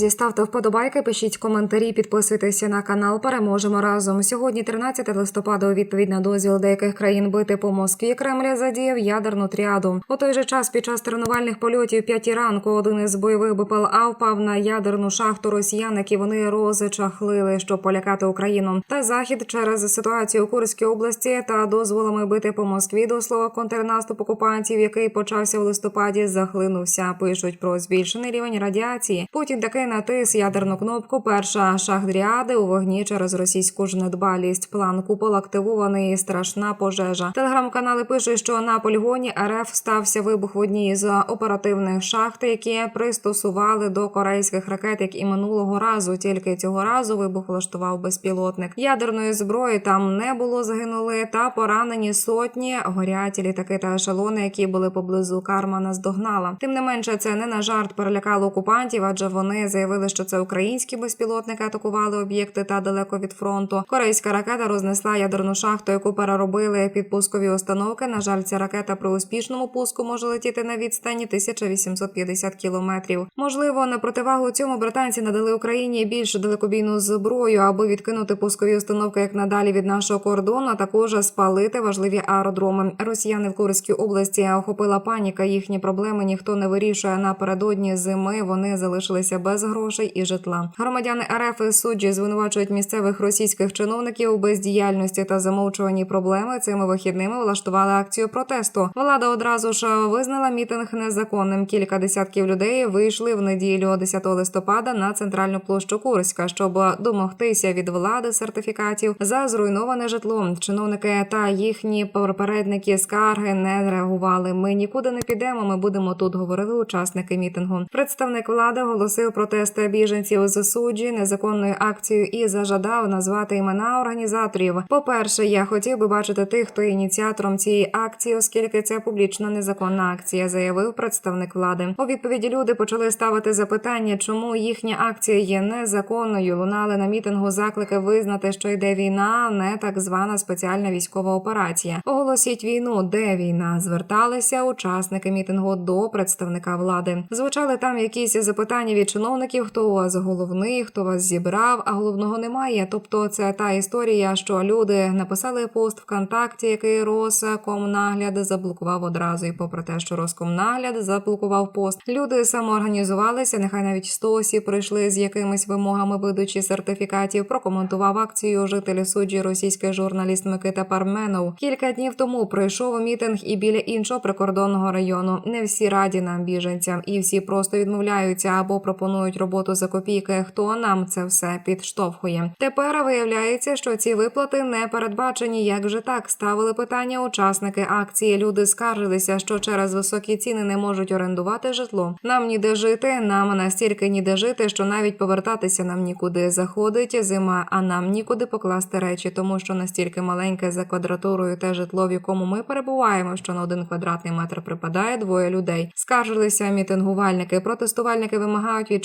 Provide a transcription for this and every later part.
Друзі, ставте вподобайки, пишіть коментарі, підписуйтеся на канал. Переможемо разом. Сьогодні, 13 листопада, у відповідь на дозвіл деяких країн бити по Москві, Кремль задіяв ядерну тріаду. У той же час, під час тренувальних польотів п'ятій ранку, один із бойових БПЛА впав на ядерну шахту росіян, які вони розчахлили, щоб полякати Україну. Та захід через ситуацію у Курській області та дозволами бити по Москві до слова контрнаступ окупантів, який почався в листопаді, захлинувся. Пишуть про збільшений рівень радіації. Путін таки натис ядерну кнопку. Перша шахдріади у вогні через російську ж недбалість. План купол активований. Страшна пожежа. Телеграм-канали пишуть, що на полігоні РФ стався вибух в одній з оперативних шахт, які пристосували до корейських ракет, як і минулого разу. Тільки цього разу вибух влаштував безпілотник. Ядерної зброї там не було. Загинули та поранені сотні. Горять літаки та ешелони, які були поблизу. Карма наздогнала. Тим не менше, це не на жарт перелякало окупантів, адже вони заявили, що це українські безпілотники атакували об'єкти та далеко від фронту. Корейська ракета рознесла ядерну шахту, яку переробили під пускові установки. На жаль, ця ракета при успішному пуску може летіти на відстані 1850 кілометрів. Можливо, на противагу цьому британці надали Україні більш далекобійну зброю, аби відкинути пускові установки як надалі від нашого кордону, а також спалити важливі аеродроми. Росіяни в Курській області охопила паніка. Їхні проблеми ніхто не вирішує. Напередодні зими вони залишилися без грошей і житла. Громадяни РФ і суджі звинувачують місцевих російських чиновників у бездіяльності та замовчуванні проблеми. Цими вихідними влаштували акцію протесту. Влада одразу ж визнала мітинг незаконним. Кілька десятків людей вийшли в неділю 10 листопада на центральну площу Курська, щоб домогтися від влади сертифікатів за зруйноване житло. Чиновники та їхні попередники скарги не реагували. Ми нікуди не підемо. Ми будемо тут. Говорили учасники мітингу. Представник влади оголосив протести біженців з суджі незаконною акцією і зажадав назвати імена організаторів. По перше, я хотів би бачити тих, хто є ініціатором цієї акції, оскільки це публічна незаконна акція, заявив представник влади. У відповіді люди почали ставити запитання, чому їхня акція є незаконною. Лунали на мітингу заклики визнати, що йде війна, а не так звана спеціальна військова операція. Оголосіть війну, де війна зверталися учасники мітингу до представника влади. Звучали там якісь запитання від чиновників, хто у вас головний, хто вас зібрав, а головного немає. Тобто, це та історія, що люди написали пост ВКонтакті, який Роскомнагляд заблокував одразу. І попри те, що Роскомнагляд заблокував пост, люди самоорганізувалися. Нехай навіть 100 осіб прийшли з якимись вимогами видачі сертифікатів. Прокоментував акцію жителі суджі російський журналіст Микита Парменов. Кілька днів тому прийшов мітинг і біля іншого прикордонного району. Не всі раді нам біженцям, і всі просто відмовляються або пропонують роботу за копійки. Хто нам це все підштовхує? Тепер виявляється, що ці виплати не передбачені. Як же так ставили питання учасники акції? Люди скаржилися, що через високі ціни не можуть орендувати житло. Нам ніде жити, нам настільки ніде жити, що навіть повертатися нам нікуди заходить зима, а нам нікуди покласти речі, тому що настільки маленьке за квадратурою те житло, в якому ми перебуваємо, що на один квадратний метр припадає двоє людей. Скаржилися мітингувальники. Протестувальники вимагають від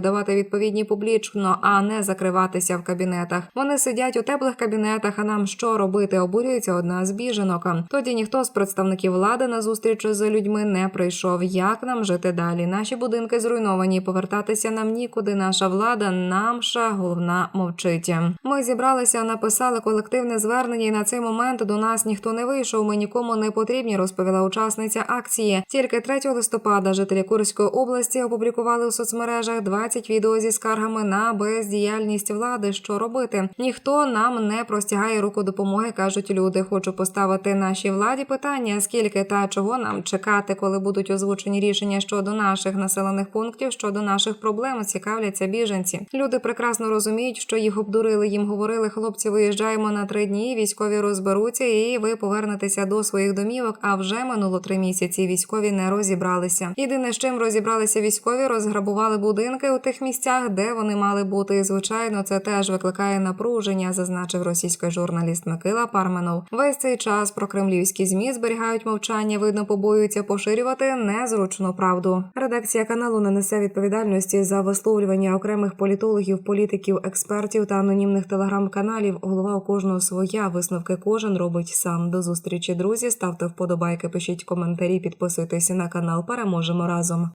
давати відповідні публічно, а не закриватися в кабінетах. Вони сидять у теплих кабінетах. А нам що робити? Обурюється одна з біженок. Тоді ніхто з представників влади на зустріч з людьми не прийшов. Як нам жити далі? Наші будинки зруйновані. Повертатися нам нікуди. Наша влада, намша головна мовчить. Ми зібралися, написали колективне звернення, і на цей момент до нас ніхто не вийшов. Ми нікому не потрібні, розповіла учасниця акції. Тільки 3 листопада жителі Курської області опублікували у соцмережах 20 відео зі скаргами на бездіяльність влади. Що робити? Ніхто нам не простягає руку допомоги, кажуть люди. Хочу поставити нашій владі питання: скільки та чого нам чекати, коли будуть озвучені рішення щодо наших населених пунктів, щодо наших проблем, цікавляться біженці. Люди прекрасно розуміють, що їх обдурили. Їм говорили, хлопці, виїжджаємо на три дні. Військові розберуться, і ви повернетеся до своїх домівок. А вже минуло три місяці. Військові не розібралися. Єдине, з чим розібралися військові, розграбували будинки у тих місцях, де вони мали бути. І, звичайно, це теж викликає напруження, зазначив російський журналіст Микила Парменов. Весь цей час про кремлівські змі зберігають мовчання. Видно, побоюються поширювати незручну правду. Редакція каналу не несе відповідальності за висловлювання окремих політологів, політиків, експертів та анонімних телеграм-каналів. Голова у кожного своя. Висновки кожен робить сам. До зустрічі, друзі. Ставте вподобайки, пишіть коментарі, підписуйтесь на канал. Переможемо разом.